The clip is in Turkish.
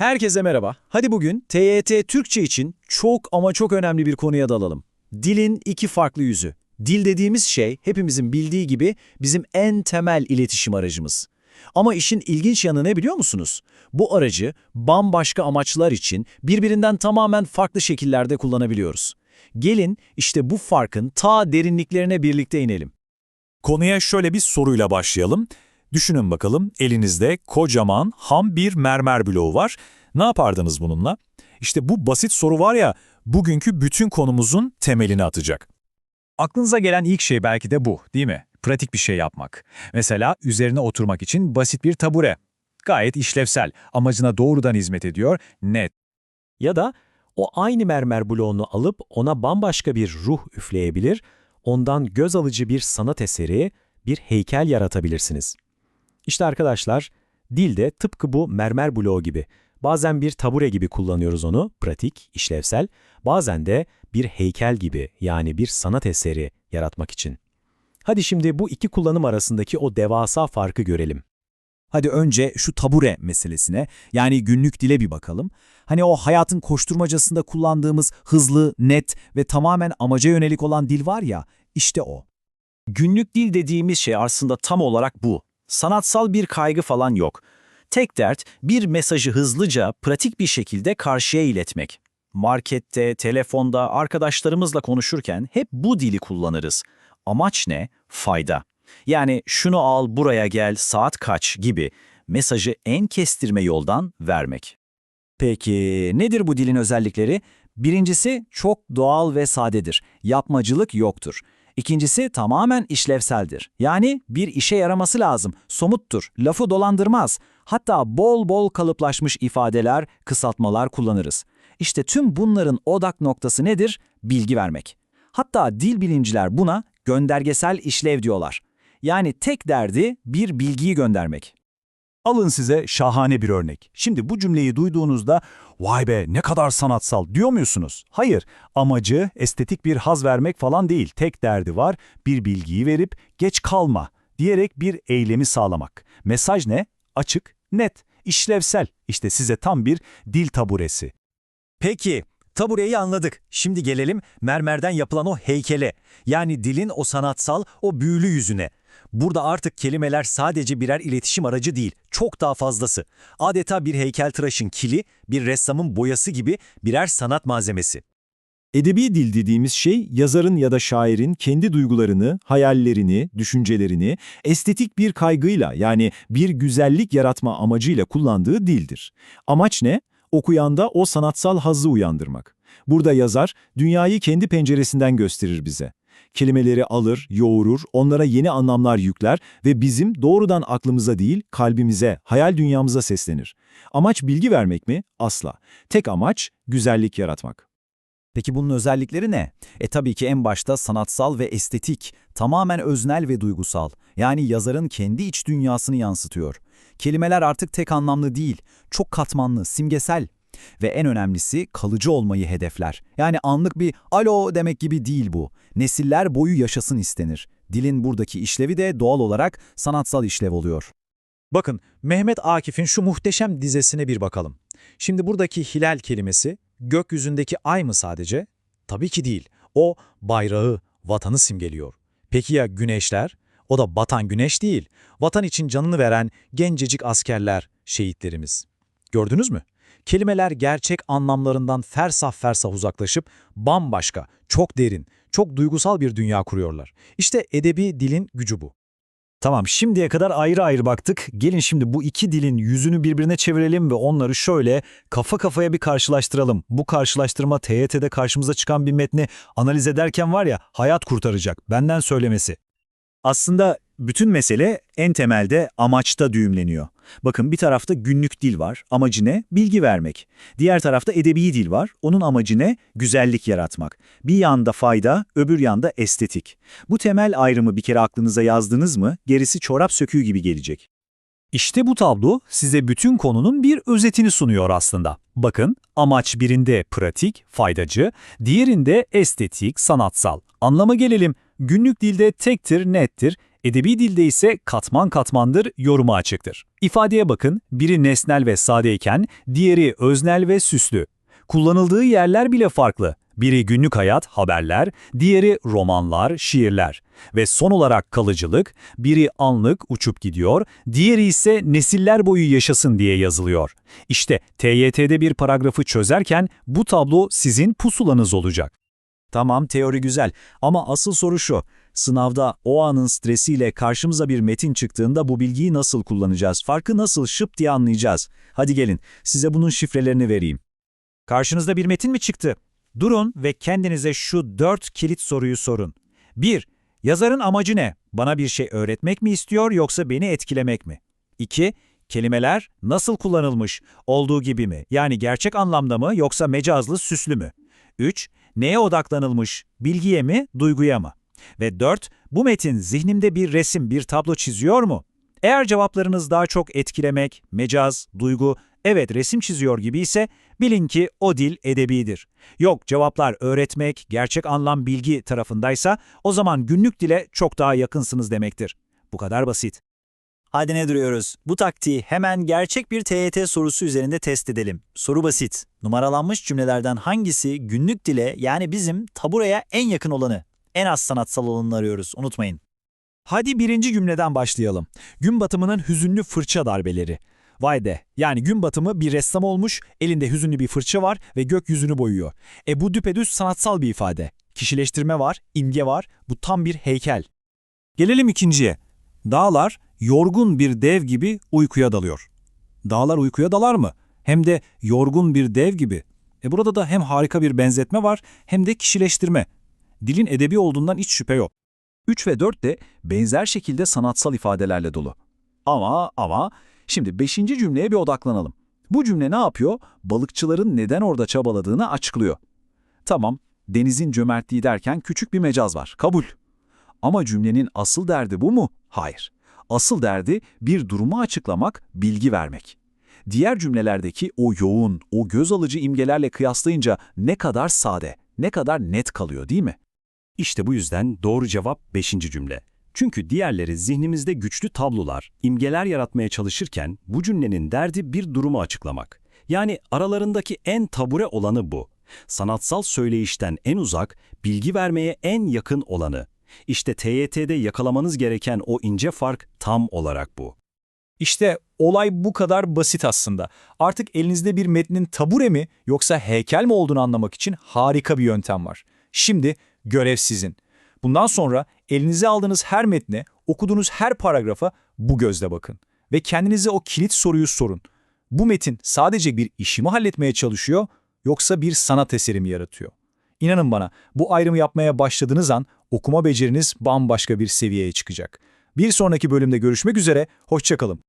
Herkese merhaba. Hadi bugün TYT Türkçe için çok ama çok önemli bir konuya dalalım. Dilin iki farklı yüzü. Dil dediğimiz şey hepimizin bildiği gibi bizim en temel iletişim aracımız. Ama işin ilginç yanı ne biliyor musunuz? Bu aracı bambaşka amaçlar için birbirinden tamamen farklı şekillerde kullanabiliyoruz. Gelin işte bu farkın ta derinliklerine birlikte inelim. Konuya şöyle bir soruyla başlayalım. Düşünün bakalım elinizde kocaman ham bir mermer bloğu var. Ne yapardınız bununla? İşte bu basit soru var ya bugünkü bütün konumuzun temelini atacak. Aklınıza gelen ilk şey belki de bu değil mi? Pratik bir şey yapmak. Mesela üzerine oturmak için basit bir tabure. Gayet işlevsel, amacına doğrudan hizmet ediyor, net. Ya da o aynı mermer bloğunu alıp ona bambaşka bir ruh üfleyebilir, ondan göz alıcı bir sanat eseri, bir heykel yaratabilirsiniz. İşte arkadaşlar, dil de tıpkı bu mermer bloğu gibi. Bazen bir tabure gibi kullanıyoruz onu, pratik, işlevsel, bazen de bir heykel gibi yani bir sanat eseri yaratmak için. Hadi şimdi bu iki kullanım arasındaki o devasa farkı görelim. Hadi önce şu tabure meselesine, yani günlük dile bir bakalım. Hani o hayatın koşturmacasında kullandığımız hızlı, net ve tamamen amaca yönelik olan dil var ya, işte o. Günlük dil dediğimiz şey aslında tam olarak bu. Sanatsal bir kaygı falan yok. Tek dert bir mesajı hızlıca, pratik bir şekilde karşıya iletmek. Markette, telefonda, arkadaşlarımızla konuşurken hep bu dili kullanırız. Amaç ne? Fayda. Yani şunu al, buraya gel, saat kaç gibi mesajı en kestirme yoldan vermek. Peki nedir bu dilin özellikleri? Birincisi çok doğal ve sadedir. Yapmacılık yoktur. İkincisi tamamen işlevseldir. Yani bir işe yaraması lazım, somuttur, lafı dolandırmaz. Hatta bol bol kalıplaşmış ifadeler, kısaltmalar kullanırız. İşte tüm bunların odak noktası nedir? Bilgi vermek. Hatta dil bilimciler buna göndergesel işlev diyorlar. Yani tek derdi bir bilgiyi göndermek. Alın size şahane bir örnek. Şimdi bu cümleyi duyduğunuzda vay be ne kadar sanatsal diyor musunuz? Hayır, amacı estetik bir haz vermek falan değil. Tek derdi var bir bilgiyi verip geç kalma diyerek bir eylemi sağlamak. Mesaj ne? Açık, net, işlevsel. İşte size tam bir dil taburesi. Peki, tabureyi anladık. Şimdi gelelim mermerden yapılan o heykele. Yani dilin o sanatsal, o büyülü yüzüne. Burada artık kelimeler sadece birer iletişim aracı değil, çok daha fazlası. Adeta bir heykeltıraşın kili, bir ressamın boyası gibi birer sanat malzemesi. Edebi dil dediğimiz şey yazarın ya da şairin kendi duygularını, hayallerini, düşüncelerini estetik bir kaygıyla yani bir güzellik yaratma amacıyla kullandığı dildir. Amaç ne? Okuyanda o sanatsal hazzı uyandırmak. Burada yazar dünyayı kendi penceresinden gösterir bize. Kelimeleri alır, yoğurur, onlara yeni anlamlar yükler ve bizim doğrudan aklımıza değil kalbimize, hayal dünyamıza seslenir. Amaç bilgi vermek mi? Asla. Tek amaç güzellik yaratmak. Peki bunun özellikleri ne? E tabii ki en başta sanatsal ve estetik, tamamen öznel ve duygusal. Yani yazarın kendi iç dünyasını yansıtıyor. Kelimeler artık tek anlamlı değil, çok katmanlı, simgesel. Ve en önemlisi kalıcı olmayı hedefler. Yani anlık bir alo demek gibi değil bu. Nesiller boyu yaşasın istenir. Dilin buradaki işlevi de doğal olarak sanatsal işlev oluyor. Bakın Mehmet Akif'in şu muhteşem dizesine bir bakalım. Şimdi buradaki hilal kelimesi gökyüzündeki ay mı sadece? Tabii ki değil. O bayrağı, vatanı simgeliyor. Peki ya güneşler? O da batan güneş değil. Vatan için canını veren gencecik askerler, şehitlerimiz. Gördünüz mü? Kelimeler gerçek anlamlarından fersah fersah uzaklaşıp bambaşka, çok derin, çok duygusal bir dünya kuruyorlar. İşte edebi dilin gücü bu. Tamam şimdiye kadar ayrı ayrı baktık. Gelin şimdi bu iki dilin yüzünü birbirine çevirelim ve onları şöyle kafa kafaya bir karşılaştıralım. Bu karşılaştırma TYT'de karşımıza çıkan bir metni analiz ederken var ya hayat kurtaracak. Benden söylemesi. Aslında bütün mesele en temelde amaçta düğümleniyor. Bakın bir tarafta günlük dil var, amacı ne? Bilgi vermek. Diğer tarafta edebi dil var, onun amacı ne? Güzellik yaratmak. Bir yanda fayda, öbür yanda estetik. Bu temel ayrımı bir kere aklınıza yazdınız mı, gerisi çorap söküğü gibi gelecek. İşte bu tablo size bütün konunun bir özetini sunuyor aslında. Bakın amaç birinde pratik, faydacı, diğerinde estetik, sanatsal. Anlama gelelim. Günlük dilde tektir, nettir, Edebi dilde ise katman katmandır, yoruma açıktır. İfadeye bakın, biri nesnel ve sadeyken, diğeri öznel ve süslü. Kullanıldığı yerler bile farklı. Biri günlük hayat, haberler, diğeri romanlar, şiirler. Ve son olarak kalıcılık, biri anlık uçup gidiyor, diğeri ise nesiller boyu yaşasın diye yazılıyor. İşte TYT'de bir paragrafı çözerken bu tablo sizin pusulanız olacak. Tamam teori güzel ama asıl soru şu. Sınavda o anın stresiyle karşımıza bir metin çıktığında bu bilgiyi nasıl kullanacağız? Farkı nasıl şıp diye anlayacağız? Hadi gelin size bunun şifrelerini vereyim. Karşınızda bir metin mi çıktı? Durun ve kendinize şu dört kilit soruyu sorun. 1. Yazarın amacı ne? Bana bir şey öğretmek mi istiyor yoksa beni etkilemek mi? 2. Kelimeler nasıl kullanılmış? Olduğu gibi mi? Yani gerçek anlamda mı yoksa mecazlı süslü mü? 3. Neye odaklanılmış? Bilgiye mi, duyguya mı? Ve 4. Bu metin zihnimde bir resim, bir tablo çiziyor mu? Eğer cevaplarınız daha çok etkilemek, mecaz, duygu, evet resim çiziyor gibi ise bilin ki o dil edebidir. Yok cevaplar öğretmek, gerçek anlam bilgi tarafındaysa o zaman günlük dile çok daha yakınsınız demektir. Bu kadar basit. Hadi ne duruyoruz? Bu taktiği hemen gerçek bir TYT sorusu üzerinde test edelim. Soru basit. Numaralanmış cümlelerden hangisi günlük dile yani bizim taburaya en yakın olanı? En az sanatsal olanını arıyoruz, unutmayın. Hadi birinci cümleden başlayalım. Gün batımının hüzünlü fırça darbeleri. Vay de, yani gün batımı bir ressam olmuş, elinde hüzünlü bir fırça var ve gökyüzünü boyuyor. E bu düpedüz sanatsal bir ifade. Kişileştirme var, imge var, bu tam bir heykel. Gelelim ikinciye. Dağlar yorgun bir dev gibi uykuya dalıyor. Dağlar uykuya dalar mı? Hem de yorgun bir dev gibi. E burada da hem harika bir benzetme var hem de kişileştirme. Dilin edebi olduğundan hiç şüphe yok. 3 ve 4 de benzer şekilde sanatsal ifadelerle dolu. Ama ama şimdi 5. cümleye bir odaklanalım. Bu cümle ne yapıyor? Balıkçıların neden orada çabaladığını açıklıyor. Tamam, denizin cömertliği derken küçük bir mecaz var. Kabul. Ama cümlenin asıl derdi bu mu? Hayır. Asıl derdi bir durumu açıklamak, bilgi vermek. Diğer cümlelerdeki o yoğun, o göz alıcı imgelerle kıyaslayınca ne kadar sade, ne kadar net kalıyor değil mi? İşte bu yüzden doğru cevap 5. cümle. Çünkü diğerleri zihnimizde güçlü tablolar, imgeler yaratmaya çalışırken bu cümlenin derdi bir durumu açıklamak. Yani aralarındaki en tabure olanı bu. Sanatsal söyleyişten en uzak, bilgi vermeye en yakın olanı. İşte TYT'de yakalamanız gereken o ince fark tam olarak bu. İşte olay bu kadar basit aslında. Artık elinizde bir metnin tabure mi yoksa heykel mi olduğunu anlamak için harika bir yöntem var. Şimdi görev sizin. Bundan sonra elinize aldığınız her metne, okuduğunuz her paragrafa bu gözle bakın. Ve kendinize o kilit soruyu sorun. Bu metin sadece bir işimi halletmeye çalışıyor yoksa bir sanat eseri mi yaratıyor? İnanın bana bu ayrımı yapmaya başladığınız an okuma beceriniz bambaşka bir seviyeye çıkacak. Bir sonraki bölümde görüşmek üzere, hoşçakalın.